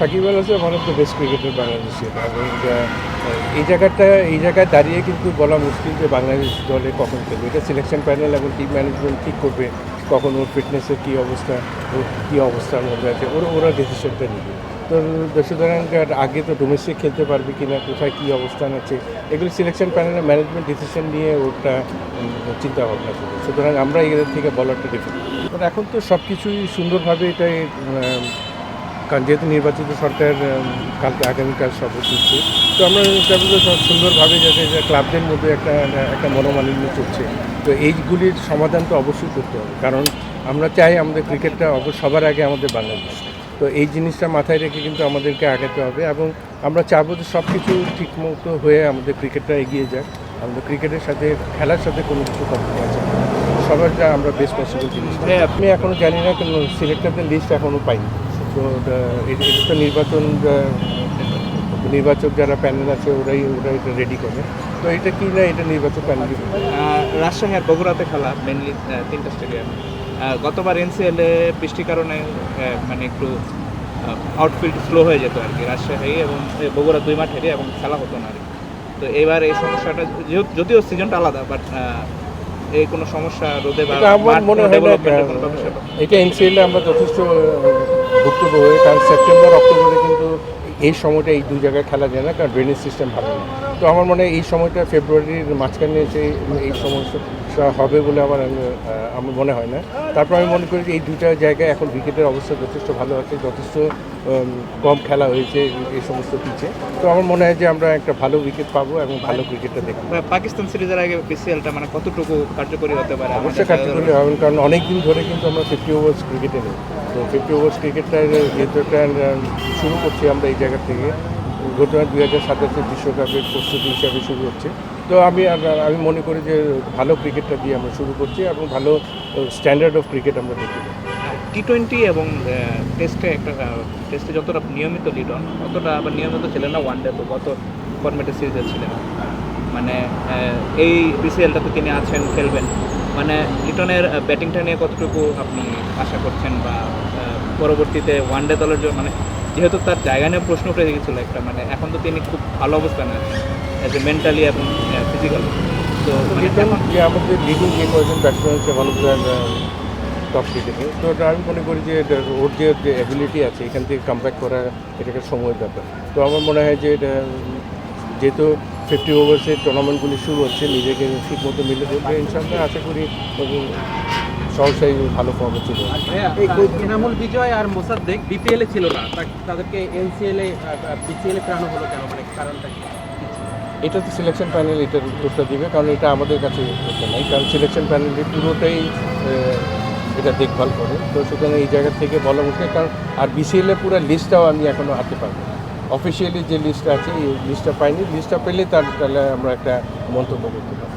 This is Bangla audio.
Shakib Al Hasan one of the best cricketer বাংলাদেশের এবং এই জায়গাটা, এই জায়গায় দাঁড়িয়ে কিন্তু বলা মুশকিল যে বাংলাদেশ দলে কখন খেলবে। এটা সিলেকশন প্যানেল এবং টিম ম্যানেজমেন্ট ঠিক করবে, কখন ওর ফিটনেসের কী অবস্থা, ওর কী অবস্থার মধ্যে আছে ওরা ওরা ডিসিশনটা নেবে। তো আর আগে তো ডোমেস্টিক খেলতে পারবে কি না কোথায় কী অবস্থান আছে, এগুলো সিলেকশন প্যানেলের ম্যানেজমেন্ট ডিসিশন নিয়ে ওটা চিন্তা ভাবনা করবে। সুতরাং আমরা এদের থেকে বলারটা ডিফিকাল্ট এখন তো সব কিছুই সুন্দরভাবে এটাই কারণ যেহেতু নির্বাচিত সরকার কালকে আগামীকাল শপথ নিচ্ছে তো আমরা সব সুন্দরভাবে যাতে ক্লাবদের মধ্যে একটা একটা মনোমালিন্য চলছে। তো এইগুলির সমাধান তো অবশ্যই করতে হবে। কারণ আমরা চাই আমাদের ক্রিকেটটা অবশ্য সবার আগে আমাদের বাংলাদেশ। তো এই জিনিসটা মাথায় রেখে কিন্তু আমাদেরকে আগাতে হবে এবং আমরা চাইব যে সব কিছু ঠিকমতো হয়ে আমাদের ক্রিকেটটা এগিয়ে যাক। আমাদের ক্রিকেটের সাথে, খেলার সাথে কোনো কিছু কম্প্রোমাইজ সবার যা আমরা বেস্ট পসিবল জিনিস। হ্যাঁ আপনি এখনও জানি না, কোনো সিলেক্টরদের লিস্ট এখনও পাইনি। তো এটা তো নির্বাচন নির্বাচক যারা প্যানেল আছে ওরাই ওরা এটা রেডি করে। তো এটা কি না এটা নির্বাচক প্যানেল রাজশাহী আর বগুড়াতে খেলা মেনলি তিনটা স্টেডিয়াম গতবার এনসিএলে বৃষ্টির কারণে মানে একটু আউটফিল্ড স্লো হয়ে যেত আর কি রাজশাহী এবং বগুড়া দুই মাঠ হেরে এবং খেলা হতো না আর কি। তো এবার এই সমস্যাটা যদিও সিজনটা আলাদা বাট এই কোনো সমস্যা রোদে বা মনে হয় কোনো ব্যাপার স্যাপার? এটা এনসিএলে আমরা যথেষ্ট হয়ে কারণ সেপ্টেম্বর অক্টোবরে কিন্তু এই সময়টা এই দুই জায়গায় খেলা যায় না, কারণ ড্রেনেজ সিস্টেম ভালো না। তো আমার মনে হয় এই সময়টা ফেব্রুয়ারির মাঝখানে এসে এই সমস্যা হবে বলে আমার আমার মনে হয় না। তারপর আমি মনে করি যে এই দুইটা জায়গায় এখন উইকেটের অবস্থা যথেষ্ট ভালো আছে যথেষ্ট কম খেলা হয়েছে এই সমস্ত পিচে তো আমার মনে হয় যে আমরা একটা ভালো উইকেট পাবো এবং ভালো ক্রিকেটটা দেখব। পাকিস্তান সিরিজের আগে বিসিএলটা মানে কতটুকু কার্যকরী হতে পারে? অবশ্যই কার্যকরী হবে কারণ অনেক দিন ধরে কিন্তু আমরা ফিফটি ওভার্স ক্রিকেটে নেই। তো ফিফটি ওভার্স ক্রিকেটটা যেহেতু একটা শুরু করছি আমরা এই জায়গা থেকে। ঘটনা দুই হাজার সাতাশের বিশ্বকাপের প্রস্তুতি হিসাবে শুরু হচ্ছে। তো আমি আমি মনে করি যে ভালো ক্রিকেটটা দিয়ে আমরা শুরু করছি এবং ভালো স্ট্যান্ডার্ড অফ ক্রিকেট আমরা দেখি টি টোয়েন্টি এবং টেস্টে একটা টেস্টে যতটা নিয়মিত লিটন অতটা আবার নিয়মিত ছিলেন না ওয়ান ডে তো গত ফরম্যাটে সিরিজে ছিলেন। মানে এই বিসিএলটাতে তিনি আছেন, খেলবেন। মানে লিটনের ব্যাটিংটা নিয়ে কতটুকু আপনি আশা করছেন বা পরবর্তীতে ওয়ান ডে দলের জন্য মানে যেহেতু তার জায়গা নিয়ে প্রশ্ন উঠে গেছিল একটা মানে এখন তো তিনি খুব ভালো অবস্থানে আছেন। অ্যাজ এ মেন্টালি এবং ফিজিক্যালি তো যে আমাদের লিডিং যে কয়েকজন ব্যাটসম্যান আছে ভালো টপ তো এটা আমি মনে করি যে ওর যে অ্যাবিলিটি আছে এখান থেকে কামব্যাক করা এটা একটা সময়ের ব্যাপার। তো আমার মনে হয় যে এটা যেহেতু ফিফটি ওভার্সের টুর্নামেন্টগুলি শুরু হচ্ছে নিজেকে ঠিক মতো মিলে দেবে ইনশাল্লাহ আশা করি সহসাই ভালো ফর্মে ছিল এই এনামুল বিজয় আর মোসাদ্দেক বিপিএল এ ছিল না। তাদেরকে এনসিএল এ বিসিএল এ ফেরানো হলো কেন? মানে কারণটা কি? এটা তো সিলেকশন প্যানেল এটার উত্তরটা দিবে, কারণ এটা আমাদের কাছে নেই, কারণ সিলেকশন প্যানেল পুরোটাই এটা দেখভাল করে। তো সুতরাং এই জায়গা থেকে বলা মুশকিল কারণ আর বিসিএল এর পুরো লিস্টটাও আমি এখনও হাতে পারব অফিসিয়ালি যে লিস্টটা আছে, এই লিস্টটা পাইনি লিস্টটা পেলে তার, তাহলে আমরা একটা মন্তব্য করতে পারি